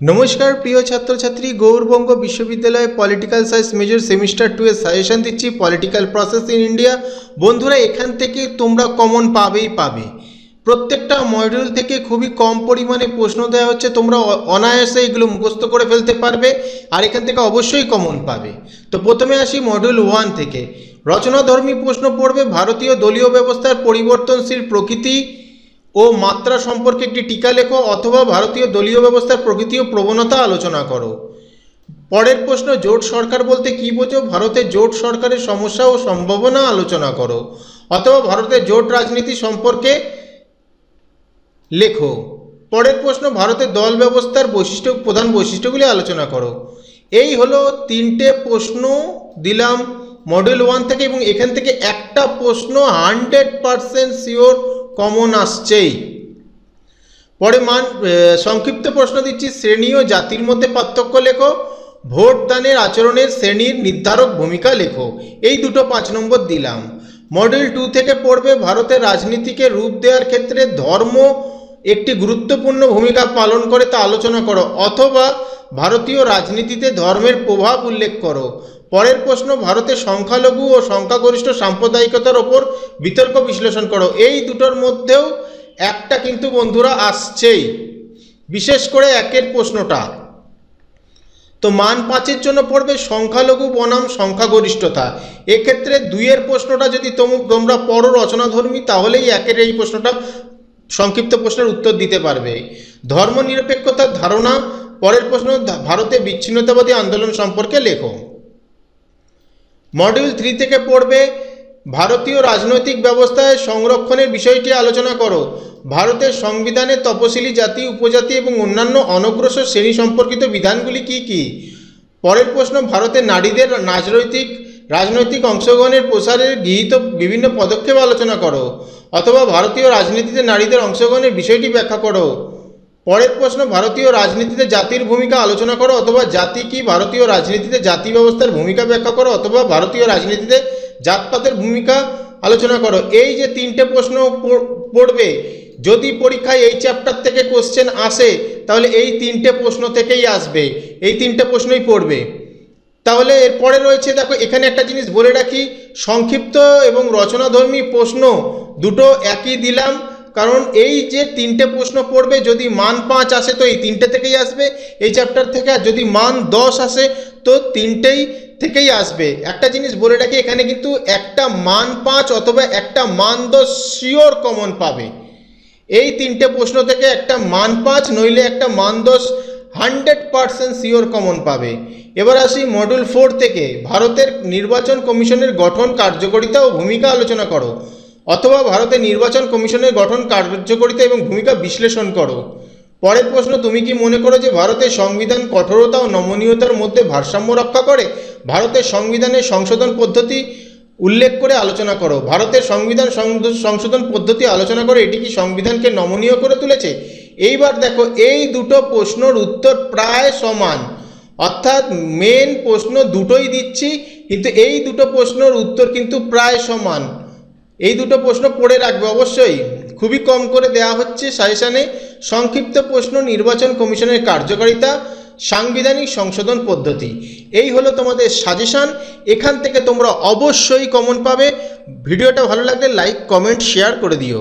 নমস্কার, প্রিয় ছাত্রছাত্রী গৌরবঙ্গ বিশ্ববিদ্যালয়ে political science major semester two এর সাজেশন দিচ্ছি, পলিটিক্যাল প্রসেস ইন ইন্ডিয়া। বন্ধুরা, এখান থেকে তোমরা কমন পাবেই পাবে। প্রত্যেকটা মডিউল থেকে খুবই কম পরিমাণে প্রশ্ন দেওয়া হচ্ছে, তোমরা অনায়াসে এগুলো মুখস্থ করে ফেলতে পারবে, আর এখান থেকে অবশ্যই কমন পাবে। তো প্রথমে আসি মডিউল ওয়ান থেকে। রচনাধর্মী প্রশ্ন পড়বে, ভারতীয় দলীয় ব্যবস্থার পরিবর্তনশীল প্রকৃতি ও মাত্রা সম্পর্কে একটি টিকা লেখো অথবা ভারতীয় দলীয় ব্যবস্থার প্রকৃতি ও প্রবণতা আলোচনা করো। পরের প্রশ্ন, জোট সরকার বলতে কী বোঝো? ভারতের জোট সরকারের সমস্যা ও সম্ভাবনা আলোচনা করো। অথবা ভারতের জোট রাজনীতি সম্পর্কে লেখো। পরের প্রশ্ন ভারতের দল ব্যবস্থার বৈশিষ্ট্য, প্রধান বৈশিষ্ট্যগুলি আলোচনা করো। এই হলো তিনটে প্রশ্ন দিলাম মডেল ওয়ান থেকে এবং এখান থেকে একটা প্রশ্ন হান্ড্রেড পারসেন্ট শিওর কমন আসছেই। পরে মান সংক্ষিপ্ত প্রশ্ন দিচ্ছি, শ্রেণি ও জাতির মধ্যে পার্থক্য লেখো ভোট দানের আচরণের শ্রেণির নির্ধারক ভূমিকা লেখো। এই দুটো পাঁচ নম্বর দিলাম। মডেল টু থেকে পড়বে, ভারতের রাজনীতিকে রূপ দেওয়ার ক্ষেত্রে ধর্ম একটি গুরুত্বপূর্ণ ভূমিকা পালন করে তা আলোচনা করো, অথবা ভারতীয় রাজনীতিতে ধর্মের প্রভাব উল্লেখ করো। পরের প্রশ্ন ভারতের সংখ্যালঘু ও সংখ্যাগরিষ্ঠ সাম্প্রদায়িকতার ওপর বিতর্ক বিশ্লেষণ করো। এই দুটোর মধ্যেও একটা কিন্তু বন্ধুরা আসছেই। বিশেষ করে একের প্রশ্নটা। তো মান পাঁচের জন্য পড়বে সংখ্যালঘু বনাম সংখ্যাগরিষ্ঠতা। এক্ষেত্রে দুইয়ের প্রশ্নটা যদি তোম- তোমরা পড়ো রচনাধর্মী, তাহলেই একের এই প্রশ্নটা সংক্ষিপ্ত প্রশ্নের উত্তর দিতে পারবে। ধর্মনিরপেক্ষতার ধারণা, পরের প্রশ্ন, ভারতে বিচ্ছিন্নতাবাদী আন্দোলন সম্পর্কে লেখো। মডিউল থ্রি থেকে পড়বে, ভারতীয় রাজনৈতিক ব্যবস্থায় সংরক্ষণের বিষয়টি আলোচনা করো। ভারতের সংবিধানে তপশিলি জাতি, উপজাতি এবং অন্যান্য অনগ্রসর শ্রেণি সম্পর্কিত বিধানগুলি কি কি? পরের প্রশ্ন, ভারতের নারীদের রাজনৈতিক রাজনৈতিক অংশগ্রহণের প্রসারের গৃহীত বিভিন্ন পদক্ষেপ আলোচনা করো, অথবা ভারতীয় রাজনীতিতে নারীদের অংশগ্রহণের বিষয়টি ব্যাখ্যা করো। পরের প্রশ্ন, ভারতীয় রাজনীতিতে জাতির ভূমিকা আলোচনা করো অথবা জাতি কি ভারতীয় রাজনীতিতে জাতি ব্যবস্থার ভূমিকা ব্যাখ্যা করো অথবা ভারতীয় রাজনীতিতে জাতপাতের ভূমিকা আলোচনা করো। এই যে তিনটে প্রশ্ন পড়- পড়বে, যদি পরীক্ষায় এই চ্যাপ্টার থেকে কোশ্চেন আসে, তাহলে এই তিনটে প্রশ্ন থেকেই আসবে। এই তিনটে প্রশ্নই পড়বে। তাহলে এরপরে রয়েছে, দেখো, এখানে একটা জিনিস বলে রাখি, সংক্ষিপ্ত এবং রচনাধর্মী প্রশ্ন, দুটো একই দিলাম। কারণ এই যে তিনটে প্রশ্ন পড়বে, যদি মান পাঁচ আসে তো এই তিনটে থেকেই আসবে। এই চ্যাপ্টার থেকে আর যদি মান দশ আসে, তো তিনটেই থেকেই আসবে। একটা জিনিস বলে রাখি, এখানে কিন্তু একটা মান পাঁচ অথবা একটা মান দশ শিওর কমন পাবে। এই তিনটে প্রশ্ন থেকে একটা মান পাঁচ, নইলে একটা মান দশ হান্ড্রেড পারসেন্ট শিওর কমন পাবে। এবার আসি মডুল ফোর থেকে। ভারতের নির্বাচন কমিশনের গঠন, কার্যকারিতা ও ভূমিকা আলোচনা করো। অথবা ভারতের নির্বাচন কমিশনের গঠন কার্যকরিতা এবং ভূমিকা বিশ্লেষণ করো। পরের প্রশ্ন, তুমি কি মনে করো যে ভারতের সংবিধান কঠোরতা ও নমনীয়তার মধ্যে ভারসাম্য রক্ষা করে? ভারতের সংবিধানের সংশোধন পদ্ধতি উল্লেখ করে আলোচনা করো। ভারতের সংবিধান সংশোধন পদ্ধতি আলোচনা করে এটি কি সংবিধানকে নমনীয় করে তুলেছে? এইবার দেখো, এই দুটো প্রশ্নর উত্তর প্রায় সমান। অর্থাৎ মেন প্রশ্ন দুটোই দিচ্ছি, কিন্তু এই দুটো প্রশ্নের উত্তর কিন্তু প্রায় সমান। এই দুটো প্রশ্ন পড়ে রাখবে অবশ্যই। খুবই কম করে দেয়া হচ্ছে। সাজেশানে সংক্ষিপ্ত প্রশ্ন, নির্বাচন কমিশনের কার্যকারিতা, সাংবিধানিক সংশোধন পদ্ধতি। এই হলো তোমাদের সাজেশান। এখান থেকে তোমরা অবশ্যই কমন পাবে। ভিডিওটা ভালো লাগলে লাইক কমেন্ট শেয়ার করে দিও।